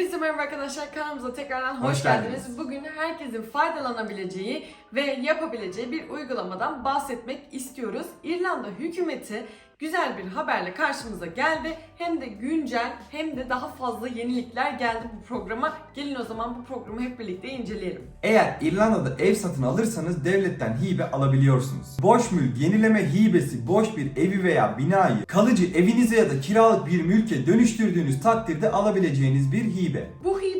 Hepinize merhaba arkadaşlar kanalımıza tekrardan hoş, Hoş geldiniz. geldiniz. Bugün herkesin faydalanabileceği ve yapabileceği bir uygulamadan bahsetmek istiyoruz. İrlanda hükümeti güzel bir haberle karşımıza geldi. Hem de güncel hem de daha fazla yenilikler geldi bu programa. Gelin o zaman bu programı hep birlikte inceleyelim. Eğer İrlanda'da ev satın alırsanız devletten hibe alabiliyorsunuz. Boş mülk yenileme hibesi boş bir evi veya binayı kalıcı evinize ya da kiralık bir mülke dönüştürdüğünüz takdirde alabileceğiniz bir hibe. Bu hibede 50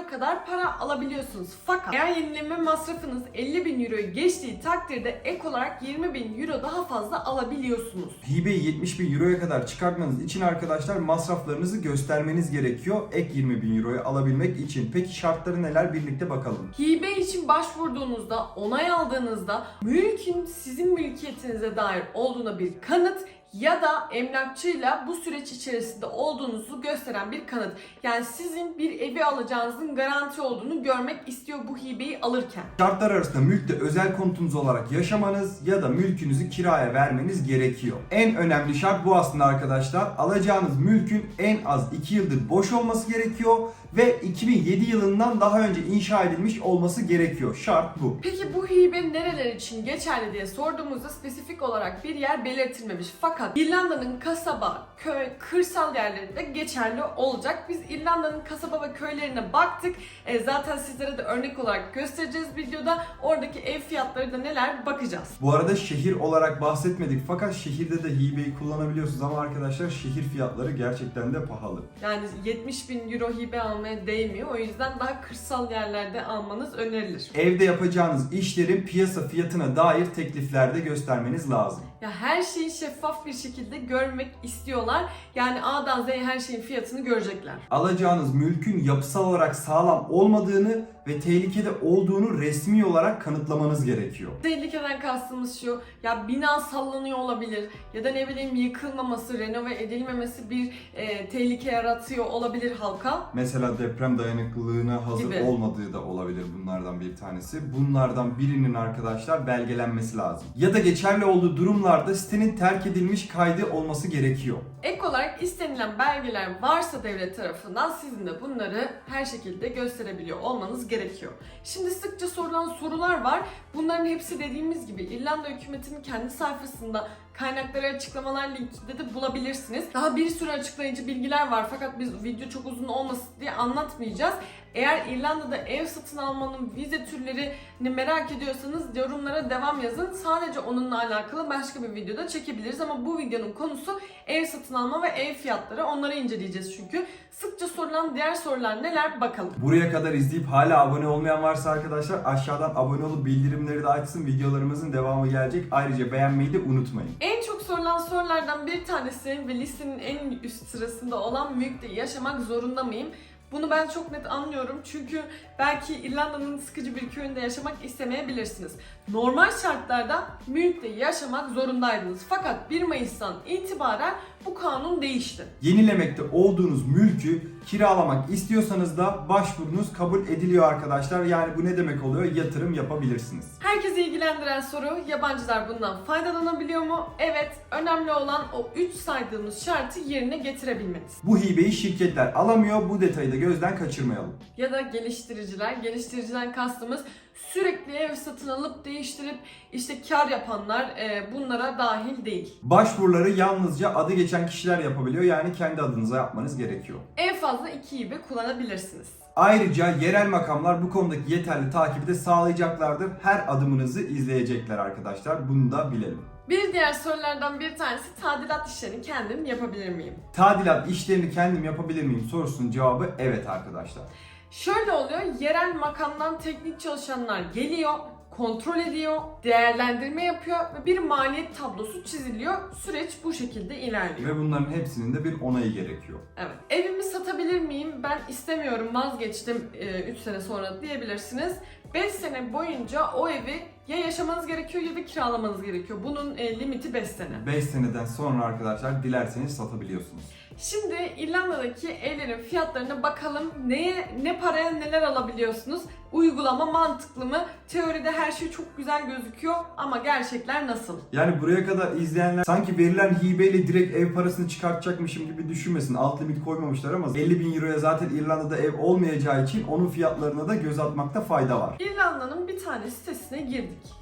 euroya kadar para alabiliyorsunuz. Fakat eğer yenileme masrafınız 50 bin euroyu geçtiği takdirde ek olarak 20 bin euro daha fazla alabiliyorsunuz. Hibeyi 70 bin euroya kadar çıkartmanız için arkadaşlar masraflarınızı göstermeniz gerekiyor ek 20 bin euroyu alabilmek için. Peki şartları neler birlikte bakalım. Hibe için başvurduğunuzda, onay aldığınızda mülkün sizin mülkiyetinize dair olduğuna bir kanıt ya da emlakçıyla bu süreç içerisinde olduğunuzu gösteren bir kanıt. Yani sizin bir evi alacağınızın garanti olduğunu görmek istiyor bu hibeyi alırken. Şartlar arasında mülkte özel konutunuz olarak yaşamanız ya da mülkünüzü kiraya vermeniz gerekiyor. En önemli şart bu aslında arkadaşlar. Alacağınız mülkün en az 2 yıldır boş olması gerekiyor ve 2007 yılından daha önce inşa edilmiş olması gerekiyor. Şart bu. Peki bu hibe nereler için geçerli diye sorduğumuzda spesifik olarak bir yer belirtilmemiş. Fakat İrlanda'nın kasaba, köy, kırsal yerlerinde geçerli olacak. Biz İrlanda'nın kasaba ve köylerine baktık. E, zaten sizlere de örnek olarak göstereceğiz videoda. Oradaki ev fiyatları da neler bakacağız. Bu arada şehir olarak bahsetmedik fakat şehirde de hibeyi kullanabiliyorsunuz ama arkadaşlar şehir fiyatları gerçekten de pahalı. Yani 70 bin euro hibe almaya değmiyor. O yüzden daha kırsal yerlerde almanız önerilir. Evde yapacağınız işlerin piyasa fiyatına dair tekliflerde göstermeniz lazım. Ya her şeyi şeffaf bir şekilde görmek istiyorlar. Yani A'dan Z'ye her şeyin fiyatını görecekler. alacağınız mülkün yapısal olarak sağlam olmadığını ve tehlikede olduğunu resmi olarak kanıtlamanız gerekiyor. Tehlikeden kastımız şu, ya bina sallanıyor olabilir ya da ne bileyim yıkılmaması, renove edilmemesi bir e, tehlike yaratıyor olabilir halka. Mesela deprem dayanıklılığına hazır Gibi. olmadığı da olabilir bunlardan bir tanesi. Bunlardan birinin arkadaşlar belgelenmesi lazım. Ya da geçerli olduğu durumlarda sitenin terk edilmiş kaydı olması gerekiyor. Ek olarak istenilen belgeler varsa devlet tarafından sizin de bunları her şekilde gösterebiliyor olmanız gerekiyor. Şimdi sıkça sorulan sorular var. Bunların hepsi dediğimiz gibi İrlanda hükümetinin kendi sayfasında kaynakları açıklamalar linkinde de bulabilirsiniz. Daha bir sürü açıklayıcı bilgiler var fakat biz video çok uzun olmasın diye anlatmayacağız. Eğer İrlanda'da ev satın almanın vize türlerini merak ediyorsanız yorumlara devam yazın. Sadece onunla alakalı başka bir videoda çekebiliriz ama bu videonun konusu ev satın alma ve ev fiyatları. Onları inceleyeceğiz çünkü. Sıkça sorulan diğer sorular neler bakalım. Buraya kadar izleyip hala abone olmayan varsa arkadaşlar aşağıdan abone olup bildirimleri de açsın. Videolarımızın devamı gelecek. Ayrıca beğenmeyi de unutmayın. En çok sorulan sorulardan bir tanesi ve listenin en üst sırasında olan mülkte yaşamak zorunda mıyım? Bunu ben çok net anlıyorum çünkü belki İrlanda'nın sıkıcı bir köyünde yaşamak istemeyebilirsiniz. Normal şartlarda mülkte yaşamak zorundaydınız. Fakat 1 Mayıs'tan itibaren bu kanun değişti. Yenilemekte olduğunuz mülkü kiralamak istiyorsanız da başvurunuz kabul ediliyor arkadaşlar. Yani bu ne demek oluyor? Yatırım yapabilirsiniz. Herkesi ilgilendiren soru yabancılar bundan faydalanabiliyor mu? Evet, önemli olan o 3 saydığımız şartı yerine getirebilmeniz. Bu hibeyi şirketler alamıyor. Bu detayı da gözden kaçırmayalım. ya da geliştiriciler. Geliştiriciden kastımız sürekli ev satın alıp değiştirip işte kar yapanlar e, bunlara dahil değil. Başvuruları yalnızca adı geçen kişiler yapabiliyor. Yani kendi adınıza yapmanız gerekiyor. En fazla iki gibi kullanabilirsiniz. Ayrıca yerel makamlar bu konudaki yeterli takibi de sağlayacaklardır. Her adımınızı izleyecekler arkadaşlar. Bunu da bilelim. Bir diğer sorulardan bir tanesi tadilat işlerini kendim yapabilir miyim? Tadilat işlerini kendim yapabilir miyim sorusunun cevabı evet arkadaşlar. Şöyle oluyor, yerel makamdan teknik çalışanlar geliyor, kontrol ediyor, değerlendirme yapıyor ve bir maliyet tablosu çiziliyor. Süreç bu şekilde ilerliyor. Ve bunların hepsinin de bir onayı gerekiyor. Evet. Evimi satabilir miyim? Ben istemiyorum, vazgeçtim 3 sene sonra diyebilirsiniz. 5 sene boyunca o evi ya yaşamanız gerekiyor ya da kiralamanız gerekiyor. Bunun e, limiti 5 sene. 5 seneden sonra arkadaşlar dilerseniz satabiliyorsunuz. Şimdi İrlanda'daki evlerin fiyatlarına bakalım. Neye, ne paraya neler alabiliyorsunuz? Uygulama mantıklı mı? Teoride her şey çok güzel gözüküyor ama gerçekler nasıl? Yani buraya kadar izleyenler sanki verilen hibeyle direkt ev parasını çıkartacakmışım gibi düşünmesin. Alt limit koymamışlar ama 50 bin euroya zaten İrlanda'da ev olmayacağı için onun fiyatlarına da göz atmakta fayda var. İrlanda'nın bir tane sitesine girdik.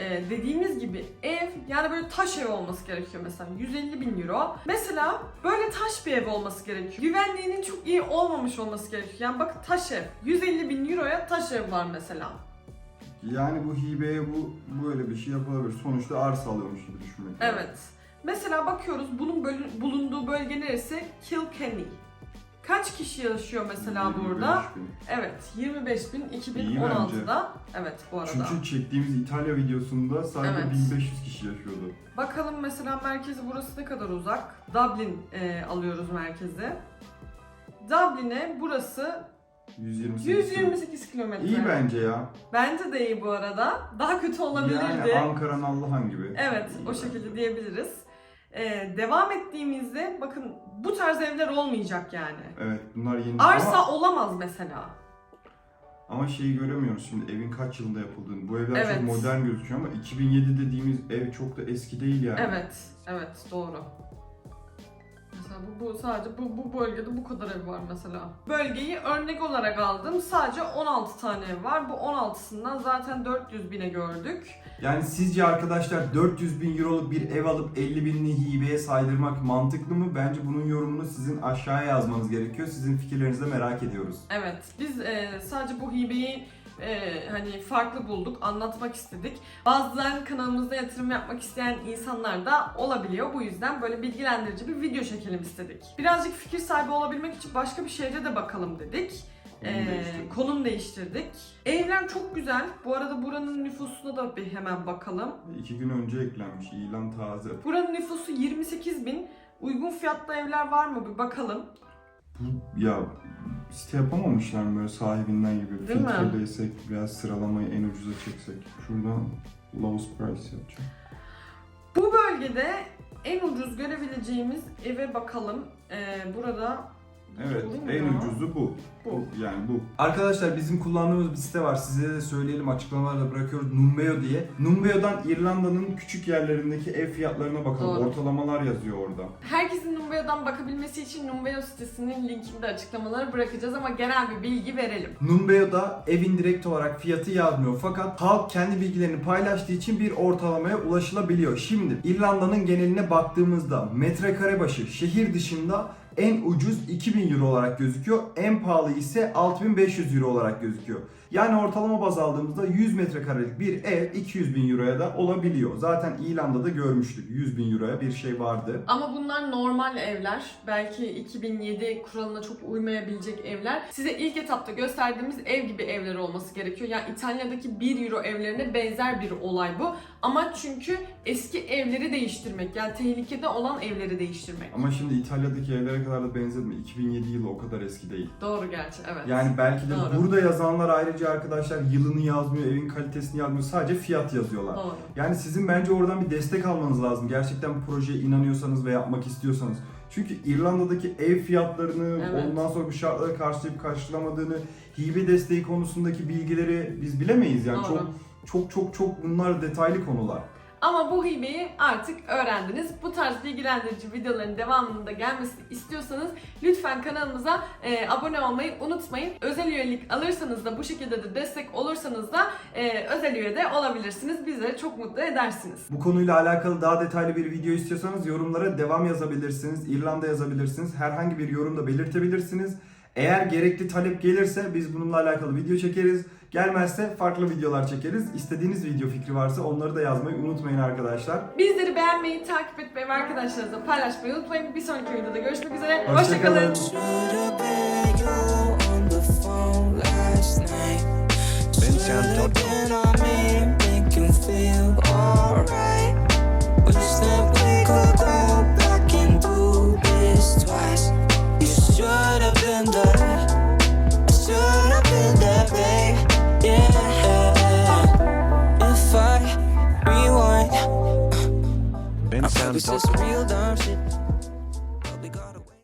Ee, dediğimiz gibi ev yani böyle taş ev olması gerekiyor mesela 150 bin euro. Mesela böyle taş bir ev olması gerekiyor. Güvenliğinin çok iyi olmamış olması gerekiyor. Yani bakın taş ev 150 bin euroya taş ev var mesela. Yani bu hibeye bu böyle bir şey yapılabilir. Sonuçta arsa alıyormuş gibi düşünmek. Evet. Mesela bakıyoruz bunun bölü- bulunduğu bölge neresi? Kilkenny. Kaç kişi yaşıyor mesela burada? Evet 25 bin 2016'da. Evet bu arada. Çünkü çektiğimiz İtalya videosunda sadece Evet. 1500 kişi yaşıyordu. Bakalım mesela merkezi burası ne kadar uzak? Dublin e, alıyoruz merkezi. Dublin'e burası 128. 128 kilometre. İyi bence ya. Bence de iyi bu arada. Daha kötü olabilirdi. Yani Ankara'nın Allahan gibi. Evet, İyi o bence. şekilde diyebiliriz. Ee, devam ettiğimizde bakın bu tarz evler olmayacak yani. Evet bunlar yeni. Arsa Ama, olamaz mesela. ama şeyi göremiyoruz şimdi evin kaç yılında yapıldığını. Bu evler Evet. çok modern gözüküyor ama 2007 dediğimiz ev çok da eski değil yani. Evet, evet doğru. Mesela bu, bu sadece bu, bu bölgede bu kadar ev var mesela. Bölgeyi örnek olarak aldım. Sadece 16 tane ev var. Bu 16'sından zaten 400 bine gördük. Yani sizce arkadaşlar 400 bin euroluk bir ev alıp 50 binini hibeye saydırmak mantıklı mı? Bence bunun yorumunu sizin aşağıya yazmanız gerekiyor. Sizin fikirlerinizi de merak ediyoruz. Evet, biz e, sadece bu hibeyi e, hani farklı bulduk, anlatmak istedik. Bazen kanalımızda yatırım yapmak isteyen insanlar da olabiliyor. Bu yüzden böyle bilgilendirici bir video çekelim istedik. Birazcık fikir sahibi olabilmek için başka bir şehre de bakalım dedik. Konum Ee, değiştirdik. konum değiştirdik. Evler çok güzel. Bu arada buranın nüfusuna da bir hemen bakalım. İki gün önce eklenmiş. ilan taze. Buranın nüfusu 28 bin. Uygun fiyatlı evler var mı bir bakalım. Ya site yapamamışlar mı böyle sahibinden gibi? Değil mi? Filtreleysek biraz sıralamayı en ucuza çeksek. Şuradan lowest price yapacağım. Bu bölgede en ucuz görebileceğimiz eve bakalım. Ee, burada Evet, en ya? ucuzu bu. Bu. Yani bu. Arkadaşlar bizim kullandığımız bir site var. Size de söyleyelim açıklamalarda da bırakıyoruz. Numbeo diye. Numbeo'dan İrlanda'nın küçük yerlerindeki ev fiyatlarına bakalım. Doğru. Ortalamalar yazıyor orada. herkesin Numbeo'dan bakabilmesi için Numbeo sitesinin linkini de açıklamalara bırakacağız ama genel bir bilgi verelim. Numbeo'da evin direkt olarak fiyatı yazmıyor fakat halk kendi bilgilerini paylaştığı için bir ortalamaya ulaşılabiliyor. Şimdi İrlanda'nın geneline baktığımızda metrekare başı şehir dışında en ucuz 2000 euro olarak gözüküyor. En pahalı ise 6500 euro olarak gözüküyor. Yani ortalama baz aldığımızda 100 metrekarelik bir ev 200 bin euroya da olabiliyor. Zaten İrlanda'da görmüştük 100 bin euroya bir şey vardı. Ama bunlar normal evler. Belki 2007 kuralına çok uymayabilecek evler. Size ilk etapta gösterdiğimiz ev gibi evler olması gerekiyor. Yani İtalya'daki 1 euro evlerine benzer bir olay bu. Ama çünkü eski evleri değiştirmek. Yani tehlikede olan evleri değiştirmek. Ama şimdi İtalya'daki evlere kadar da benzetme. 2007 yılı o kadar eski değil. Doğru gerçi evet. Yani belki de Doğru. burada yazanlar ayrıca arkadaşlar yılını yazmıyor, evin kalitesini yazmıyor. Sadece fiyat yazıyorlar. Doğru. Yani sizin bence oradan bir destek almanız lazım. Gerçekten bu projeye inanıyorsanız ve yapmak istiyorsanız. Çünkü İrlanda'daki ev fiyatlarını, Evet. ondan sonra bu şartları karşılayıp karşılamadığını, hibe desteği konusundaki bilgileri biz bilemeyiz. Yani Doğru. çok çok çok çok bunlar detaylı konular. Ama bu hibeyi artık öğrendiniz. Bu tarz bilgilendirici videoların devamının da gelmesini istiyorsanız lütfen kanalımıza e, abone olmayı unutmayın. Özel üyelik alırsanız da bu şekilde de destek olursanız da e, özel üye de olabilirsiniz. Bizleri çok mutlu edersiniz. Bu konuyla alakalı daha detaylı bir video istiyorsanız yorumlara devam yazabilirsiniz, İrlanda yazabilirsiniz, herhangi bir yorum da belirtebilirsiniz. Eğer gerekli talep gelirse biz bununla alakalı video çekeriz. Gelmezse farklı videolar çekeriz. İstediğiniz video fikri varsa onları da yazmayı unutmayın arkadaşlar. Bizleri beğenmeyi, takip etmeyi ve arkadaşlarınızla paylaşmayı unutmayın. Bir sonraki videoda görüşmek üzere. Hoşçakalın. Hoşçakalın.